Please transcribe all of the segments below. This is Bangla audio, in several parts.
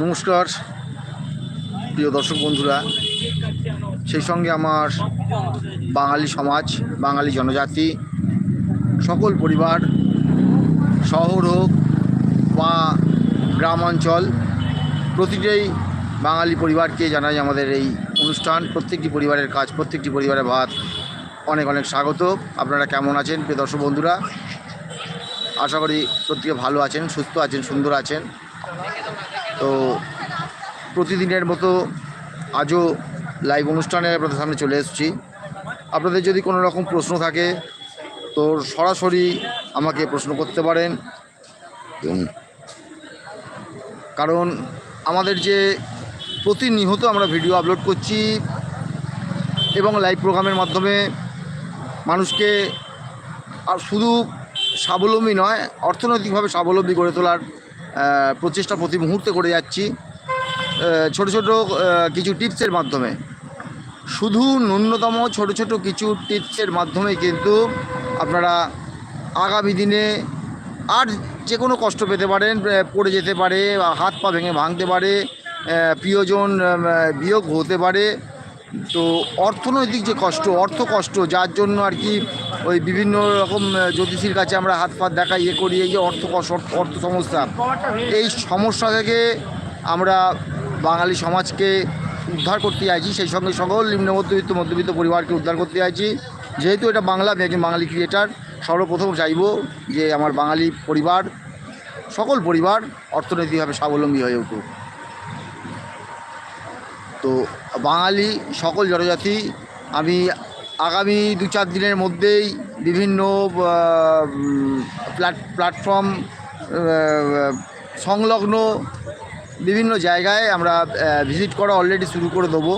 নমস্কার, প্রিয় দর্শক বন্ধুরা। সেই সঙ্গে আমার বাঙালি সমাজ, বাঙালি জনজাতি, সকল পরিবার, শহর হোক বা গ্রাম অঞ্চল প্রতিটাই বাঙালি পরিবারকে জানাই আমাদের এই অনুষ্ঠান। প্রত্যেকটি পরিবারের কাজ, প্রত্যেকটি পরিবারের ভাত। অনেক অনেক স্বাগত। আপনারা কেমন আছেন, প্রিয় দর্শক বন্ধুরা? আশা করি প্রত্যেকে ভালো আছেন, সুস্থ আছেন, সুন্দর আছেন। তো প্রতিদিনের মতো আজও লাইভ অনুষ্ঠানে আপনাদের সামনে চলে এসেছি। আপনাদের যদি কোনো রকম প্রশ্ন থাকে, তো সরাসরি আমাকে প্রশ্ন করতে পারেন। কারণ আমাদের যে প্রতিনিহত আমরা ভিডিও আপলোড করছি এবং লাইভ প্রোগ্রামের মাধ্যমে মানুষকে আর শুধু স্বাবলম্বী নয়, অর্থনৈতিকভাবে স্বাবলম্বী গড়ে তোলার প্রচেষ্টা প্রতি মুহূর্তে করে যাচ্ছি। ছোট ছোট কিছু টিপসের মাধ্যমে। শুধু ন্যূনতম ছোট ছোট কিছু টিপসের মাধ্যমে কিন্তু আপনারা আগামী দিনে আর যে কোনো কষ্ট পেতে পারেন পড়ে যেতে পারে হাত পা ভেঙে ভাঙতে পারে প্রিয়জন বিয়োগ হতে পারে। তো অর্থনৈতিক যে কষ্ট অর্থ কষ্ট যার জন্য আর কি ওই বিভিন্ন রকম জ্যোতিষীর কাছে আমরা হাত পাত দেখা ইয়ে করি, এই যে অর্থ অর্থ সমস্যা এই সমস্যা থেকে আমরা বাঙালি সমাজকে উদ্ধার করতে চাইছি, সেই সঙ্গে সকল নিম্ন মধ্যবিত্ত মধ্যবিত্ত পরিবারকে উদ্ধার করতে চাইছি। যেহেতু এটা বাংলা, আমি একজন বাঙালি ক্রিয়েটার সর্বপ্রথম চাইব যে আমার বাঙালি পরিবার, সকল পরিবার অর্থনৈতিকভাবে স্বাবলম্বী হয়ে উঠুক। তো বাঙালি সকল জনজাতি, আমি আগামী দু চার দিনের মধ্যেই বিভিন্ন প্ল্যাট প্ল্যাটফর্ম সংলগ্ন বিভিন্ন জায়গায় আমরা ভিজিট করা অলরেডি শুরু করে দেবো।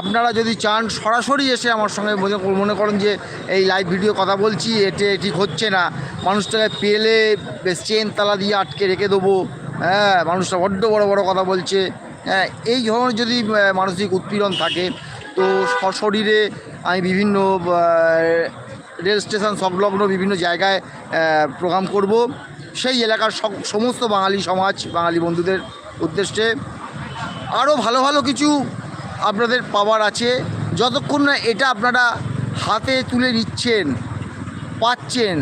আপনারা যদি চান সরাসরি এসে আমার সঙ্গে মনে করেন যে এই লাইভ ভিডিও কথা বলছি, এতে ঠিক হচ্ছে না। মানুষটাকে পেলে চেন তালা দিয়ে আটকে রেখে দেবো। হ্যাঁ মানুষটা বড্ড বড় বড় কথা বলছে। হ্যাঁ এই ধরনের যদি মানসিক উৎপীড়ন থাকে তো সশরীরে আমি বিভিন্ন রেল স্টেশন, সংলগ্ন বিভিন্ন জায়গায় প্রোগ্রাম করব। সেই এলাকার সমস্ত বাঙালি সমাজ, বাঙালি বন্ধুদের উদ্দেশ্যে আরও ভালো ভালো কিছু আপনাদের পাওয়ার আছে। যতক্ষণ না এটা আপনারা হাতে তুলে নিচ্ছেন, পাচ্ছেন,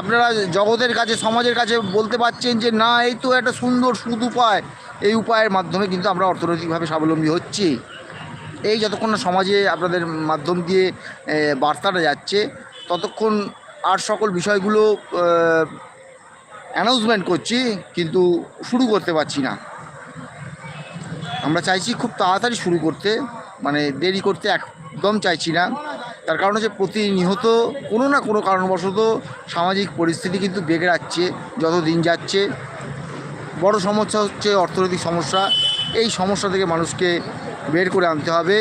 আপনারা জগতের কাছে, সমাজের কাছে বলতে পারছেন যে, না, এই তো একটা সুন্দর সুদ উপায়। এই উপায়ের মাধ্যমে কিন্তু আমরা অর্থনৈতিকভাবে স্বাবলম্বী হচ্ছি। এই যতক্ষণ না সমাজে আপনাদের মাধ্যম দিয়ে বার্তাটা যাচ্ছে, ততক্ষণ আর সকল বিষয়গুলো অ্যানাউন্সমেন্ট করছি, কিন্তু শুরু করতে পারছি না। আমরা চাইছি খুব তাড়াতাড়ি শুরু করতে মানে দেরি করতে একদম চাইছি না। তার কারণ হচ্ছে প্রতিনিহত কোনো না কোনো কারণবশত সামাজিক পরিস্থিতি কিন্তু বেগে যাচ্ছে যত দিন যাচ্ছে। বড় সমস্যা হচ্ছে অর্থনৈতিক সমস্যা। এই সমস্যা থেকে মানুষকে বের করে আনতে হবে।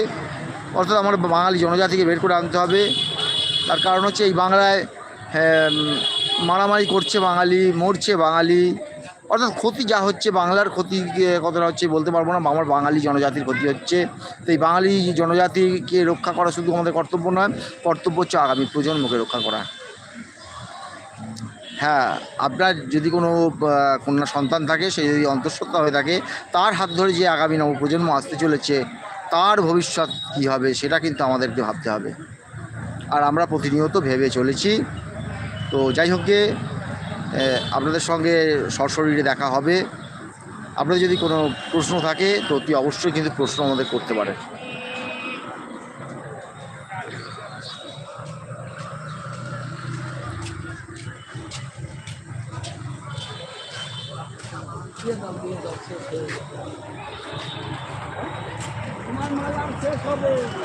অর্থাৎ আমার বাঙালি জনজাতিকে বের করে আনতে হবে। তার কারণ হচ্ছে এই বাংলায় হ্যাঁ, মারামারি করছে বাঙালি মরছে বাঙালি। অর্থাৎ ক্ষতি যা হচ্ছে বাংলার ক্ষতি কতটা হচ্ছে বলতে পারব না আমার বাঙালি জনজাতির ক্ষতি হচ্ছে। তো এই বাঙালি জনজাতিকে রক্ষা করা শুধু আমাদের কর্তব্য নয় কর্তব্য হচ্ছে আগামী প্রজন্মকে রক্ষা করা। হ্যাঁ আপনার যদি কোনো কন্যা সন্তান থাকে সে যদি অন্তঃসত্ত্বা হয়ে থাকে তার হাত ধরে যে আগামী নবপ্রজন্ম আসতে চলেছে তার ভবিষ্যৎ কী হবে সেটা কিন্তু আমাদেরকে ভাবতে হবে। আর আমরা প্রতিনিয়ত ভেবে চলেছি। তো যাই হোক গে, আপনাদের সঙ্গে সশরীরে দেখা হবে। আপনাদের যদি কোনো প্রশ্ন থাকে তো অতি অবশ্যই কিন্তু প্রশ্ন আমাদের করতে পারেন। के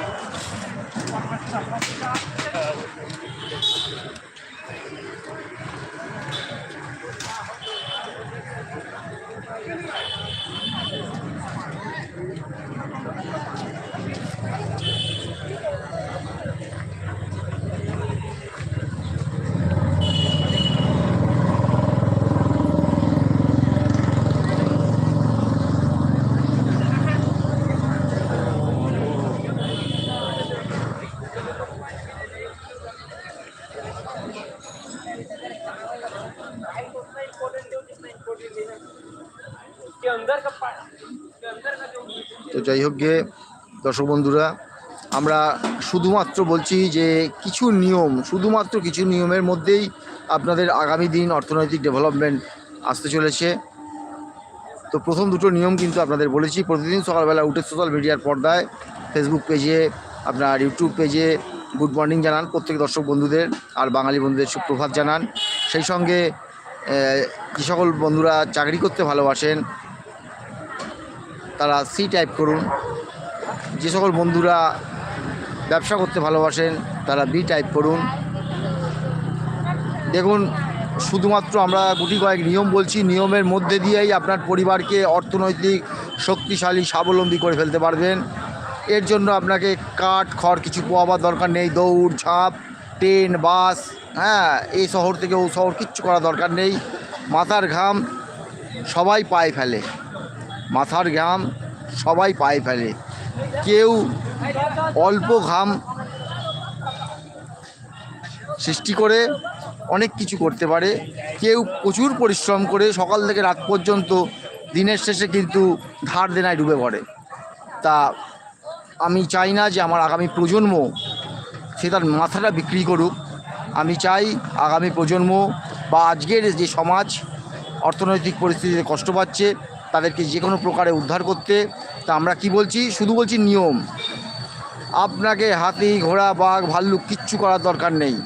যাই হোক গে, দর্শক বন্ধুরা, আমরা শুধুমাত্র বলছি যে কিছু নিয়ম, শুধুমাত্র কিছু নিয়মের মধ্যেই আপনাদের আগামী দিন অর্থনৈতিক ডেভেলপমেন্ট আসতে চলেছে। তো প্রথম দুটো নিয়ম কিন্তু আপনাদের বলেছি। প্রতিদিন সকালবেলা উঠে সোশ্যাল মিডিয়ার পর্দায় ফেসবুক পেজে আপনার ইউটিউব পেজে গুড মর্নিং জানান প্রত্যেক দর্শক বন্ধুদের আর বাঙালি বন্ধুদের সুপ্রভাত জানান। সেই সঙ্গে যে সকল বন্ধুরা চাকরি করতে ভালোবাসেন তারা সি টাইপ করুন। যে সকল বন্ধুরা ব্যবসা করতে ভালোবাসেন, তারা বি টাইপ করুন। দেখুন, শুধুমাত্র আমরা গুটি কয়েক নিয়ম বলছি, নিয়মের মধ্যে দিয়েই আপনার পরিবারকে অর্থনৈতিক শক্তিশালী, স্বাবলম্বী করে ফেলতে পারবেন। এর জন্য আপনাকে কাঠ, খড়, কিছু পোয়াবার দরকার নেই, দৌড়, ঝাঁপ, ট্রেন, বাস হ্যাঁ এই শহর থেকে ও শহর কিচ্ছু করা দরকার নেই। মাথার ঘাম সবাই পায়ে ফেলে। মাথার ঘাম সবাই পায়ে ফেলে। কেউ অল্প ঘাম সৃষ্টি করে অনেক কিছু করতে পারে। কেউ প্রচুর পরিশ্রম করে সকাল থেকে রাত পর্যন্ত দিনের শেষে কিন্তু ধার দেনায় ডুবে পড়ে। তা আমি চাই না যে আমার আগামী প্রজন্ম সে তার মাথাটা বিক্রি করুক। আমি চাই আগামী প্রজন্ম বা আজকের যে সমাজ, অর্থনৈতিক পরিস্থিতিতে কষ্ট পাচ্ছে তাদেরকে যে কোনো প্রকারে উদ্ধার করতে। তা আমরা কি বলছি? শুধু বলছি নিয়ম। আপনাকে হাতি, ঘোড়া, বাঘ, ভাল্লুক কিচ্ছু করার দরকার নেই।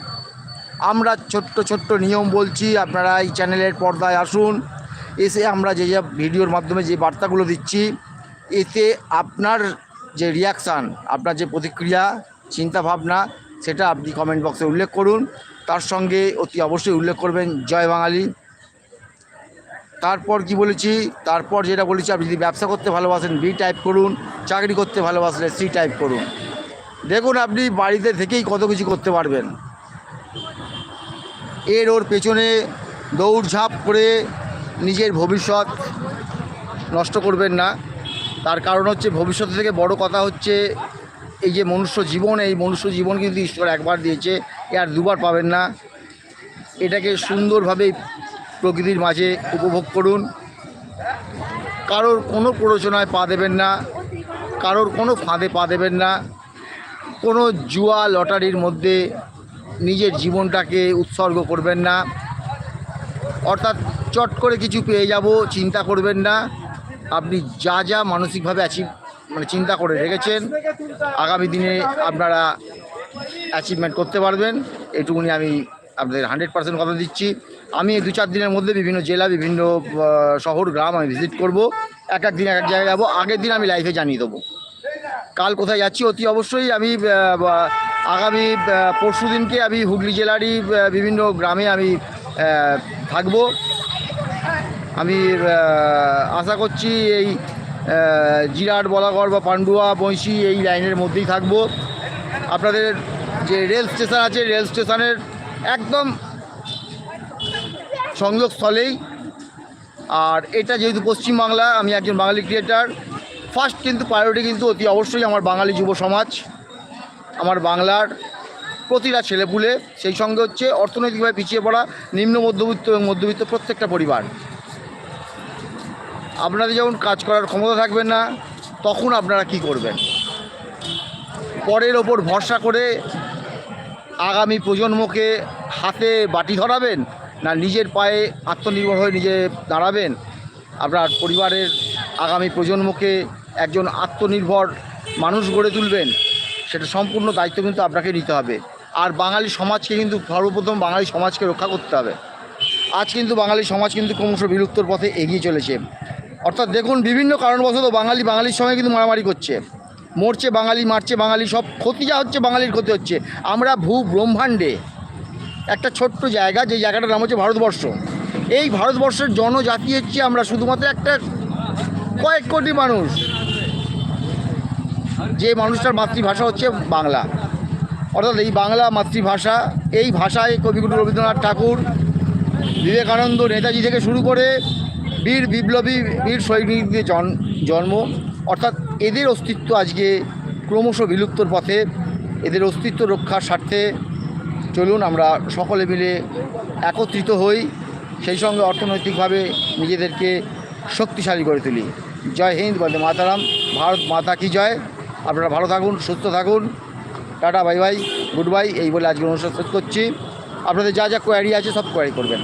আমরা ছোট্ট ছোট্ট নিয়ম বলছি, আপনারা এই চ্যানেলের পর্দায় আসুন। এসে আমরা যে যে ভিডিওর মাধ্যমে যে বার্তাগুলো দিচ্ছি, এতে আপনার যে রিয়াকশান আপনার যে প্রতিক্রিয়া চিন্তা ভাবনা সেটা আপনি কমেন্ট বক্সে উল্লেখ করুন। তার সঙ্গে অতি অবশ্যই উল্লেখ করবেন। জয় বাঙালি। তারপর কি বলেছি? তারপর যেটা বলেছি, আপনি যদি ব্যবসা করতে ভালোবাসেন বি টাইপ করুন, চাকরি করতে ভালোবাসলে সি টাইপ করুন। দেখুন, আপনি বাড়িতে থেকেই কত কিছু করতে পারবেন। এর ওর পেছনে দৌড়ঝাঁপ করে নিজের ভবিষ্যৎ নষ্ট করবেন না। তার কারণ হচ্ছে, ভবিষ্যৎ থেকে বড় কথা হচ্ছে, এই যে মনুষ্য জীবন, এই মনুষ্য জীবন কিন্তু ঈশ্বর একবার দিয়েছে, এ আর দুবার পাবেন না। এটাকে সুন্দরভাবে প্রকৃতির মাঝে উপভোগ করুন। কারোর কোনো প্ররোচনায় পা দেবেন না, কারোর কোনো ফাঁদে পা দেবেন না। কোনো জুয়া লটারির মধ্যে নিজের জীবনটাকে উৎসর্গ করবেন না। অর্থাৎ চট করে কিছু পেয়ে যাব, চিন্তা করবেন না। আপনি যা যা মানসিকভাবে অ্যাচিভ মানে চিন্তা করে রেখেছেন, আগামী দিনে আপনারা অ্যাচিভমেন্ট করতে পারবেন। এটুকুনি আমি আপনাদের হান্ড্রেড পার্সেন্ট কথা দিচ্ছি। আমি দু চার দিনের মধ্যে বিভিন্ন জেলা, বিভিন্ন শহর, গ্রাম আমি ভিজিট করব। এক এক দিন, এক এক জায়গায় যাব। আগের দিন আমি লাইভে জানিয়ে দেবো। কাল কোথায় যাচ্ছি অতি অবশ্যই আমি আগামী পরশু দিনকে আমি হুগলি জেলারই বিভিন্ন গ্রামে আমি থাকব। আমি আশা করছি এই জিরাট, বলাগড় বা পান্ডুয়া বংশী এই লাইনের মধ্যেই থাকব। আপনাদের যে রেল স্টেশন আছে, রেল স্টেশনের একদম সংযোগস্থলেই। আর এটা যেহেতু পশ্চিমবাংলা, আমি একজন বাঙালি ক্রিয়েটার ফার্স্ট কিন্তু প্রায়োরিটি কিন্তু অতি অবশ্যই আমার বাঙালি যুব সমাজ, আমার বাংলার প্রতিটা ছেলেপুলে। সেই সঙ্গে হচ্ছে অর্থনৈতিকভাবে পিছিয়ে পড়া নিম্ন মধ্যবিত্ত এবং মধ্যবিত্ত প্রত্যেকটা পরিবার। আপনাদের যখন কাজ করার ক্ষমতা থাকবে না, তখন আপনারা কি করবেন? পরের ওপর ভরসা করে আগামী প্রজন্মকে হাতে বাটি ধরাবেন? না, নিজের পায়ে আত্মনির্ভর হয়ে নিজে দাঁড়াবেন। আপনার পরিবারের আগামী প্রজন্মকে একজন আত্মনির্ভর মানুষ গড়ে তুলবেন, সেটা সম্পূর্ণ দায়িত্ব কিন্তু আপনাকে নিতে হবে। আর বাঙালি সমাজকে কিন্তু সর্বপ্রথম বাঙালি সমাজকে রক্ষা করতে হবে। আজ কিন্তু বাঙালি সমাজ কিন্তু ক্রমশ বিলুপ্তর পথে এগিয়ে চলেছে। অর্থাৎ দেখুন, বিভিন্ন কারণবশত বাঙালি বাঙালির সঙ্গে কিন্তু মারামারি করছে। মরছে বাঙালি, মারছে বাঙালি, সব ক্ষতি যা হচ্ছে বাঙালির ক্ষতি হচ্ছে। আমরা ভূ ব্রহ্মাণ্ডে একটা ছোট্ট জায়গা, যে জায়গাটার নাম হচ্ছে ভারতবর্ষ। এই ভারতবর্ষের জনজাতি হচ্ছে আমরা শুধুমাত্র একটা কয়েক কোটি মানুষ। যে মানুষটার মাতৃভাষা হচ্ছে বাংলা। অর্থাৎ এই বাংলা মাতৃভাষা, এই ভাষায় কবিগুরু রবীন্দ্রনাথ ঠাকুর, বিবেকানন্দ নেতাজি থেকে শুরু করে বীর বিপ্লবী, বীর সৈনিকদের জন জন্ম। অর্থাৎ এদের অস্তিত্ব আজকে ক্রমশ বিলুপ্তর পথে, এদের অস্তিত্ব রক্ষার স্বার্থে চলুন, আমরা সকলে মিলে একত্রিত হই, সেই সঙ্গে অর্থনৈতিকভাবে নিজেদেরকে শক্তিশালী করে তুলি। জয় হিন্দ, বন্দে মাতারাম, ভারত মাতা কি জয়। আপনারা ভালো থাকুন, সুস্থ থাকুন। Tata, bye bye, good bye, এই বলে আজকে অনুষ্ঠান শেষ করছি। আপনাদের যা যা কোয়ারি আছে সব কোয়ারি করবেন।